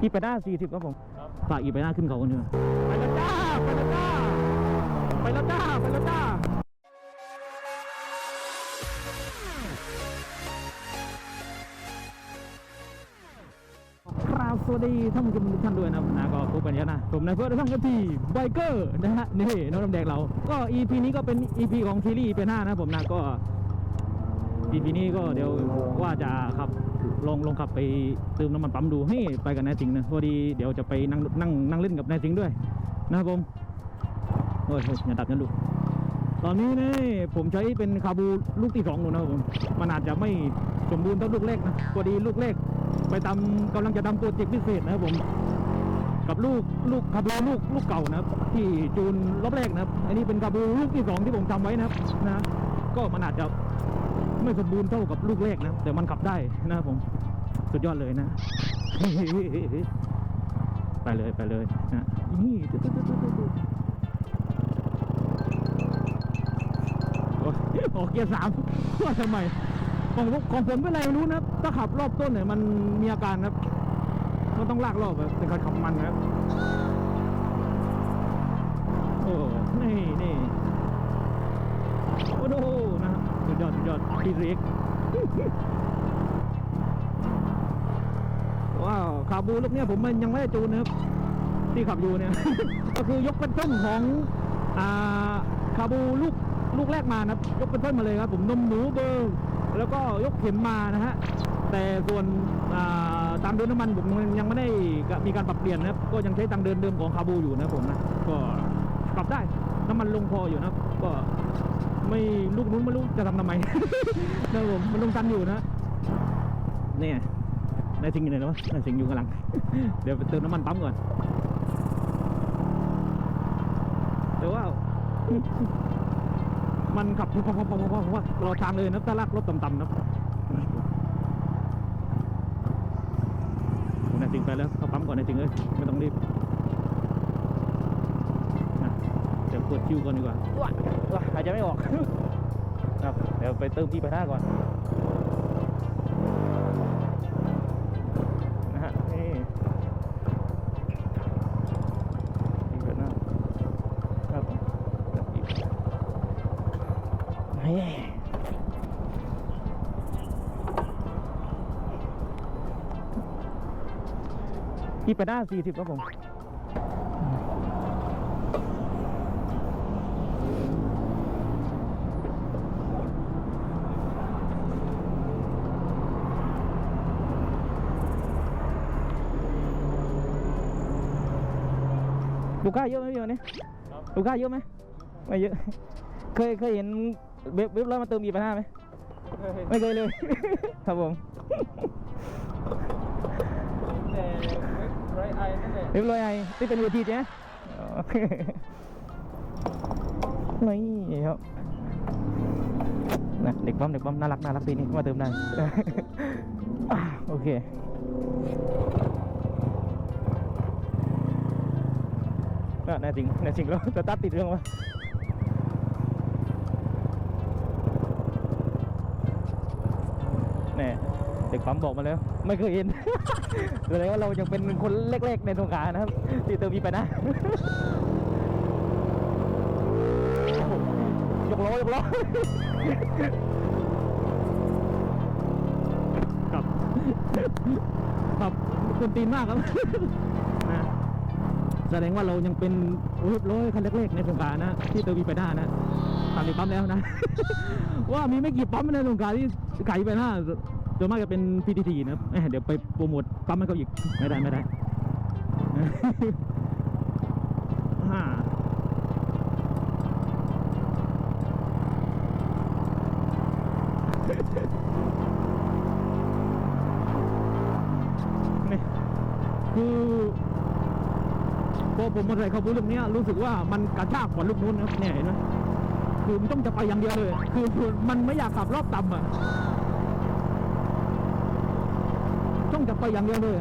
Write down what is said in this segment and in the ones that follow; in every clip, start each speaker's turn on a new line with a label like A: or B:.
A: อีไปหน้าสี่สิบครับผมฝากอีไปหน้าขึ้นเขากันเถอะไปแล้วจ้าไปแล้วจ้าไปแล้วจ้าไปแล้วจ้าครับสวัสดีท่านผู้ชมทุกท่านด้วยนะครับนะก็พบกันเยอะนะผมนายเพื่อนท่องกันทีไบเกอร์นะฮะนี่น้องน้ำแดงเรา ก็ EP นี้ก็เป็น EP ของซีรีส์เป็นหน้านะผมนะก็ EP นี้ก็เดี๋ยวว่าจะขับลองลองขับไปเติมน้ำมันปั๊มดูให้ไปกับนายสิงห์นะพอดีเดี๋ยวจะไปนั่งนั่งนั่งเล่นกับนายสิงห์ด้วยนะครับผมโอ้ยอย่าดับนะลูกตอนนี้นี่ผมใช้เป็นคาบูลูกที่สองหนูนะครับผมมันอาจจะไม่สมบูรณ์เท่าลูกแรกนะพอดีลูกแรกไปทำกำลังจะทำโปรเจกต์พิเศษนะครับผมกับลูกลูกคาบูลูกลูกเก่านะครับที่จูนรอบแรกนะครับ อันนี้เป็นคาบูลูกที่สองที่ผมทำไว้นะครับนะก็มันอาจจะ ไม่สมบูรณ์เท่ากับลูกแรกนะ แต่มันขับได้นะครับผม สุดยอดเลยนะ ไปเลยไปเลยนะนี่โอ้ยอกเกียร์สามว่าทำไมของผมของผมเป็นไรไม่รู้นะถ้าขับรอบต้นเนี่ยมันมีอาการครับ มันต้องลากรอบแบบเป็นการขับมันครับ ดพี่เล็กว้าวคาบูลูกเนี้ยผมมันยังไม่ได้จูนนะครับที่ขับอยู่เนี่ย ก็คือยกเป็นต้นของอ่าคาบูลูกลูกแรกมานะครับ ยกเป็นต้นมาเลยครับ ผมนมหนูเบอร์แล้วก็ยกเข็มมานะฮะแต่ส่วนาตามเดินน้ำมันผมยังไม่ได้มีการปรับเปลี่ยนนะครับ ก็ยังใช้ทางเดินเดิมของคาบูอยู่นะผมนะก็ปรับได้น้ำมันลงพออยู่นะก็ ไม่ลูกนู้นไม่รู้จะทำทำไม นะครับผมมันลงตันอยู่นะเนี่ยนายสิงห์อยู่ไหนแล้ววะนายสิงห์อยู่กำลัง เดี๋ยวไปเติมน้ำมันปั๊มก่อนแต่ว่า มันขับพอพอพอพอพอพอรอทางเลยนะถ้าลากรถต่ำๆนะนายสิงห์ไปแล้วเข้าปั๊มก่อนนายสิงห์เอ้ยไม่ต้องรีบนะ เดี๋ยวเปิดคิวก่อนดีกว่าว้าว้าหายใจไม่ออก ครับ เดี๋ยวไปเติมที่ไปหน้าก่อน นะฮะ นี่ที่ไปหน้าครับผมนี่ที่ไปหน้าสี่สิบครับผม ลูกค้าเยอะไหมพี่วันนี้ลูกค้าเยอะไหมไม่เยอะ เคยเคยเห็นเว็บเว็บร้อยมาเติมอีไปหน้าไหมไม่เคยเลย ครับผม
B: แต่ไรไอนั่นแหละ
A: เรียบร้อยไงที่เป็นเวทีใช่ไหมอ๋อนี่ครับนะเด็กปั๊มเด็กปั๊มน่ารักน่ารักปีนี้มาเติมได้อะโอเค น่ะนาจริงนาจริงแล้วสตาร์ทติดเรื่องวะแน่เด็กปั๊มบอกมาแล้ว ไม่เคยเห็นแสดงว่าเรายังเป็นคนเล็กๆในสงขลานะครับที่เติมมีไปนะยกล้อยกล้อครับครับคนตีนมากครับ แสดงว่าเรายังเป็นรถร้อยคันเล็กๆในสงขลานะ ที่เติมีไปหน้านะตามในปั๊มแล้วนะ ว่ามีไม่กี่ปั๊มในสงขลาที่ขายไปหน้าส่วมากจะเป็น PTT นะครับเดี๋ยวไปโปรโมทปั๊มให้เขาอีกไม่ได้ไม่ได้ฮ่านี่คือ พอผมมาใส่ขบวนลูกเนี้รู้สึกว่ามันกระชากกว่าลูกนู้นนะครับเนี่ยเห็นไหมคือมันต้องจะไปอย่างเดียวเลย คือมันไม่อยากขับรอบต่ำอะต้องจะไปอย่างเดียวเลย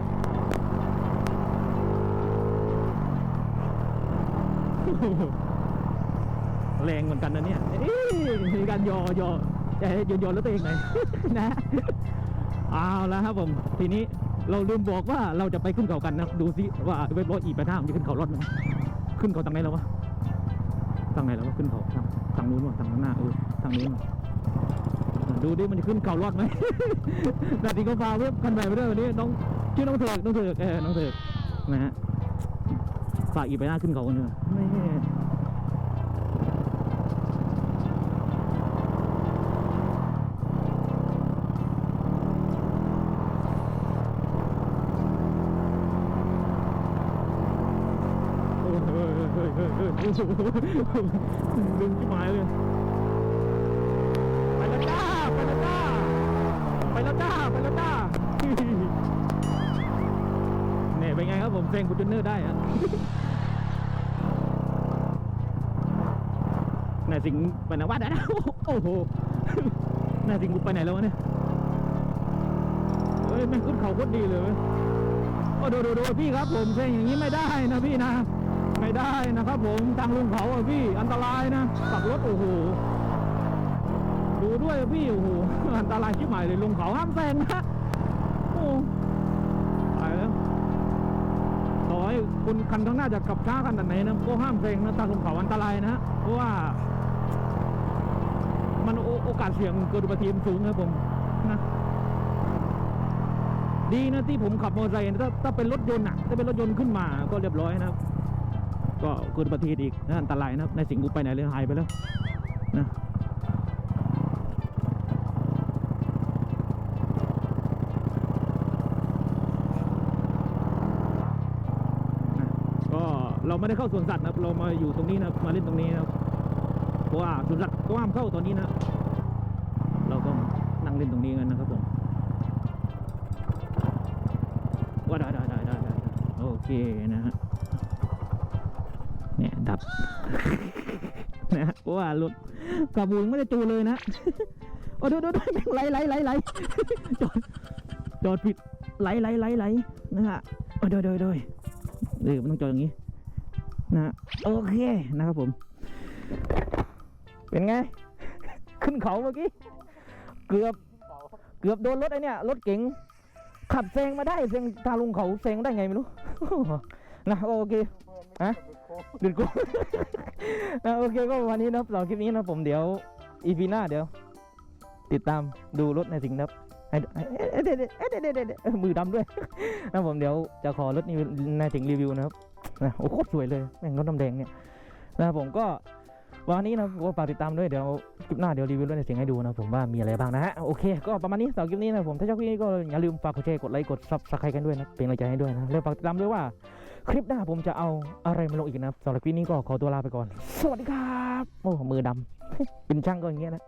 A: แรงเหมือนกันนะเนี่ยมีการยอยอจะให้ยนยนแล้วตัวเองหนนะเอาแล้วครับผม ทีนี้ เราลืมบอกว่าเราจะไปขึ้นเขากันนะ ดูสิว่าเว็บร้อยอีไปหน้ามันจะขึ้นเขารอดไหมขึ้นเขาทางไหนแล้ววะทางไหนแล้ววะขึ้นเขาทางทางนู้นวะทางข้างหน้าเออทางนู้นดูดิมันจะขึ้นเขารอดไหมนาทีก็พาเว็บกันไปไปด้วยวันนี้น้องชื่อน้องเถิกน้องเถิกเออน้องเถิกนะฮะฝากอีไปหน้าขึ้นเขากันเนอะไม่ เฮ้ยเฮ้ยเฮ้ยเฮ้ยเฮ้ยดึงที่หมายเลย ไปแล้วจ้า ไปแล้วจ้า ไปแล้วจ้า ไปแล้วจ้าเนี่ยเป็นไงครับผมเซ็งคุณจูเนอร์ได้อะนายสิงห์ไปไหนวะเดี๋ยวนะโอ้โหนายสิงห์กูไปไหนแล้ววะเนี่ยเฮ้ยแม่งขึ้นเขาโคตรดีเลยเว้ยโอ้ดูดูดูพี่ครับผมเพลงอย่างนี้ไม่ได้นะพี่นะ ไม่ได้นะครับผมทางลงเขาอะพี่อันตรายนะขับรถโอ้โหดูด้วยพี่โอ้โหอันตรายชิบหายเลยลงเขาห้ามแซงนะโอ้ตายแล้วต่อให้คนคันข้างหน้าจะขับช้าขนาดไหนนะก็ห้ามแซงนะทางลงเขาอันตรายนะเพราะว่า มันโอโอกาสเสี่ยงเกิดอุบัติเหตุสูงครับผมนะดีนะที่ผมขับมอเตอร์ไซค์ถ้าถ้าเป็นรถยนต์อะถ้าเป็นรถยนต์ขึ้นมาก็เรียบร้อยนะครับ ก็เกิดอุบัติเหตุอีกนะอันตรายนะครับในายสิงห์กูไปไหนเลยหายไปแล้วนะก็เราไม่ได้เข้าสวนสัตว์นะครับ เรามาอยู่ตรงนี้นะครับมาเล่นตรงนี้นะครับเพราะว่าสวนสัตว์ก็ห้ามเข้าตอนนี้นะ เราก็นั่งเล่นตรงนี้กันนะครับผมว่าได้ได้ได้ได้ได้โอเคนะฮะ นะฮะเพราะว่ารถกระบูยังไม่ได้จูเลยนะ โอ้ดูดูดูไหลไหลไหลไหลจอดจอดผิดไหลไหลไหลไหลนะฮะโอ้โดยโดยโดยเออมันต้องจอดอย่างนี้นะฮะโอเคนะครับผม เป็นไง ขึ้นเขาเมื่อกี้ เกือบเกือบโดนรถไอเนี่ยรถเก๋งขับแซงมาได้แซงทางลงเขาแซงได้ไงไม่รู้นะโอเคฮะ ดึงกูนะโอเคก็วันนี้นะครับสำหรับคลิปนี้นะผมเดี๋ยวอีพีหน้าเดี๋ยว ติดตามดูรถในสิ่งนะครับให้เอ๊ะเอ๊ะเอ๊ะเอ๊ะเอ๊ะเอ๊ะเอ๊ะเอ๊ะมือดำด้วย นะผมเดี๋ยวจะขอรถนี้ในถึงรีวิวนะครับนะโอ้โคตรสวยเลยแม่งรถน้ำแดงเนี่ยนะผมก็วันนี้นะผมฝากติดตามด้วยเดี๋ยวคลิปหน้าเดี๋ยวรีวิวรถในสิ่งให้ดูนะผมว่ามีอะไรบ้างนะฮะโอเคก็ประมาณนี้สำหรับคลิปนี้นะผมถ้าชอบคลิปนี้ก็อย่าลืมฝากกดแชร์กดไลค์กดซับสไครต์กันด้วยนะเป็นกำลังใจให้ด้วยนะแล้วฝากติดตามด้วยว่า คลิปหน้าผมจะเอาอะไรมาลงอีกนะครับสำหรับคลิปนี้ก็ขอตัวลาไปก่อน สวัสดีครับ โอ้ มือดำ เป็นช่างก็อย่างเงี้ยนะ